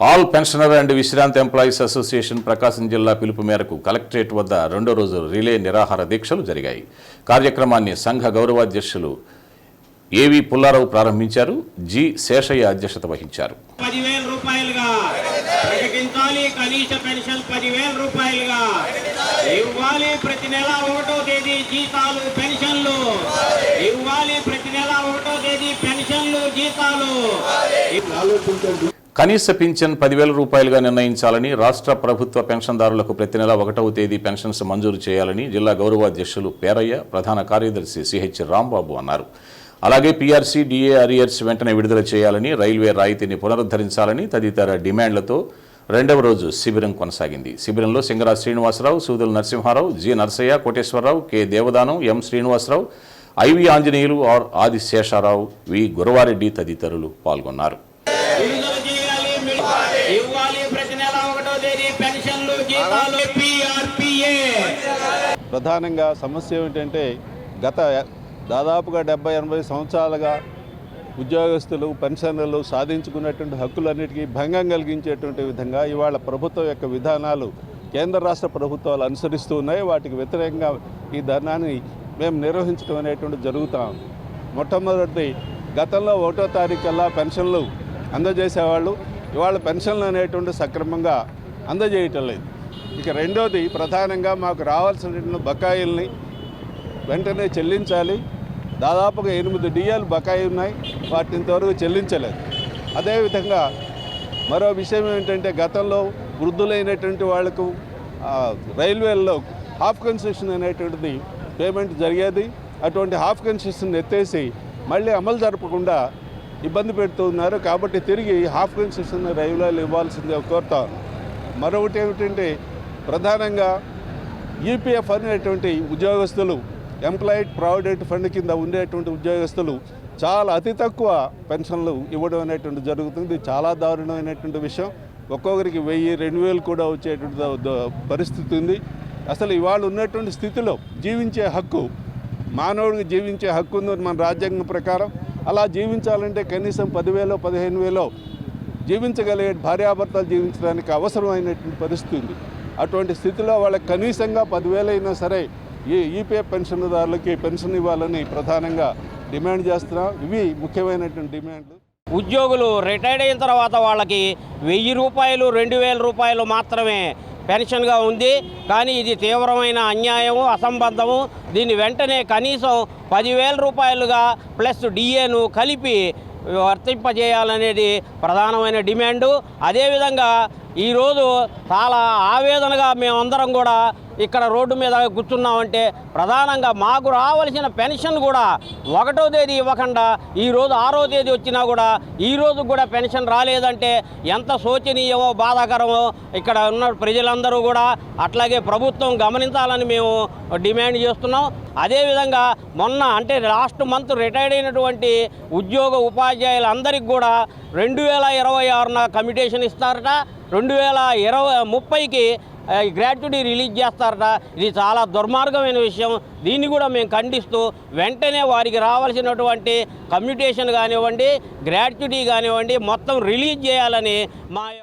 All pensioner and విశ్రాంతి employees association Prakasam జిల్లా పిలుపు మేరకు కలెక్టరేట్ వద్ద రెండో రోజు రిలే నిరాహార దీక్షలు జరిగాయి. కార్యక్రమాన్ని సంఘ గౌరవాధ్యక్షులు ఏవి పుల్లారావు ప్రారంభించారు జి శేషయ్య అధ్యక్షత వహించారు. పదివేల రూపాయలుగా ప్రకటించాలి కనీస పెన్షన్ పదివేల రూపాయలుగా ఇవ్వాలి ప్రతి నెల ఒకటో తేదీ జీతాలు పెన్షన్లు. ఇవ్వాలి ప్రతి నెల ఒకటో తేదీ పెన్షన్లు జీతాలు. కనీస పింఛన్ పదివేల రూపాయలుగా నిర్ణయించాలని రాష్ట్ర ప్రభుత్వ పెన్షన్దారులకు ప్రతి నెల ఒకటవ తేదీ పెన్షన్స్ మంజూరు చేయాలని జిల్లా గౌరవాధ్యక్షులు పేరయ్య ప్రధాన కార్యదర్శి సిహెచ్ రాంబాబు అన్నారు. అలాగే పీఆర్సీ డిఏ అరియర్స్ వెంటనే విడుదల చేయాలని రైల్వే రాయితీని పునరుద్ధరించాలని తదితర డిమాండ్లతో రెండవ రోజు శిబిరం కొనసాగింది. శిబిరంలో Singaraj Srinivasarao Sudula Narasimharao G Narasaiah Koteswararao K Devadanam M Srinivasarao IV Anjaneyulu R Adiseshararao V Guravareddy తదితరులు పాల్గొన్నారు. ప్రధానంగా సమస్య ఏమిటంటే గత దాదాపుగా డెబ్బై ఎనభై సంవత్సరాలుగా ఉద్యోగస్తులు పెన్షనర్లు సాధించుకున్నటువంటి హక్కులన్నిటికీ భంగం కలిగించేటువంటి విధంగా ఇవాళ ప్రభుత్వం యొక్క విధానాలు కేంద్ర రాష్ట్ర ప్రభుత్వాలు అనుసరిస్తూ ఉన్నాయి. వాటికి వ్యతిరేకంగా ఈ ధర్నాన్ని మేము నిర్వహించడం అనేటువంటి జరుగుతాం మొట్టమొదటి గతంలో ఒకటో తారీఖు కల్లా పెన్షన్లు అందజేసేవాళ్ళు. ఇవాళ పెన్షన్లు అనేటువంటి సక్రమంగా అందజేయటం లేదు. ఇక రెండోది ప్రధానంగా మాకు రావాల్సిన బకాయిల్ని వెంటనే చెల్లించాలి. దాదాపుగా ఎనిమిది డిఎల్ బకాయి ఉన్నాయి. వాటిని ఇంతవరకు చెల్లించలేదు. అదేవిధంగా మరో విషయం ఏంటంటే గతంలో వృద్ధులైనటువంటి వాళ్ళకు రైల్వేల్లో హాఫ్ కన్సెషన్ అనేటువంటిది పేమెంట్ జరిగేది. అటువంటి హాఫ్ కన్సెషన్ ఎత్తేసి మళ్ళీ అమలు జరపకుండా ఇబ్బంది పెడుతూ ఉన్నారు. కాబట్టి తిరిగి హాఫ్ కన్సెషన్ రైల్వేలు ఇవ్వాల్సిందే కోరుతా మరొకటి ఏమిటంటే ప్రధానంగా ఈపీఎఫ్ అనేటువంటి ఉద్యోగస్తులు ఎంప్లాయిడ్ ప్రావిడెంట్ ఫండ్ కింద ఉండేటువంటి ఉద్యోగస్తులు చాలా అతి తక్కువ పెన్షన్లు ఇవ్వడం అనేటువంటి జరుగుతుంది. చాలా దారుణమైనటువంటి విషయం. ఒక్కొక్కరికి వెయ్యి రెండు వేలు కూడా వచ్చేటువంటి పరిస్థితి ఉంది. అసలు ఇవాళ ఉన్నటువంటి స్థితిలో జీవించే హక్కు మానవుడికి జీవించే హక్కు ఉంది మన రాజ్యాంగం ప్రకారం అలా జీవించాలంటే కనీసం పదివేలో పదిహేను వేలో జీవించగలిగే భార్యాభర్తలు జీవించడానికి అవసరమైనటువంటి పరిస్థితి ఉంది. అటువంటి స్థితిలో వాళ్ళకి కనీసంగా పదివేలైనా సరే ఈ ఈపీఎఫ్ పెన్షన్దారులకి పెన్షన్ ఇవ్వాలని ప్రధానంగా డిమాండ్ చేస్తున్నాం. ఇవి ముఖ్యమైనటువంటి డిమాండ్లు. ఉద్యోగులు రిటైర్డ్ అయిన తర్వాత వాళ్ళకి వెయ్యి రూపాయలు రెండు వేల రూపాయలు మాత్రమే పెన్షన్గా ఉంది. కానీ ఇది తీవ్రమైన అన్యాయము అసంబద్ధము. దీన్ని వెంటనే కనీసం పదివేల రూపాయలుగా ప్లస్ డిఏను కలిపి వర్తింపజేయాలనేది ప్రధానమైన డిమాండు. అదేవిధంగా ఈరోజు చాలా ఆవేదనగా మేమందరం కూడా ఇక్కడ రోడ్డు మీద కూర్చున్నామంటే ప్రధానంగా మాకు రావలసిన పెన్షన్ కూడా ఒకటో తేదీ ఇవ్వకుండా ఈరోజు ఆరో తేదీ వచ్చినా కూడా ఈ రోజు కూడా పెన్షన్ రాలేదంటే ఎంత శోచనీయమో బాధాకరమో ఇక్కడ ఉన్న ప్రజలందరూ కూడా అట్లాగే ప్రభుత్వం గమనించాలని మేము డిమాండ్ చేస్తున్నాం. అదేవిధంగా మొన్న అంటే లాస్ట్ మంత్ రిటైర్డ్ అయినటువంటి ఉద్యోగ ఉపాధ్యాయులందరికీ కూడా రెండు వేల ఇరవై ఆరున కమిటేషన్ ఇస్తారట. రెండు వేల ఇరవై ముప్పైకి గ్రాట్యుటీ రిలీజ్ చేస్తారట. ఇది చాలా దుర్మార్గమైన విషయం. దీన్ని కూడా మేము ఖండిస్తూ వెంటనే వారికి రావాల్సినటువంటి కమ్యూటేషన్ కానివ్వండి గ్రాట్యుటీ కానివ్వండి మొత్తం రిలీజ్ చేయాలని మా యొక్క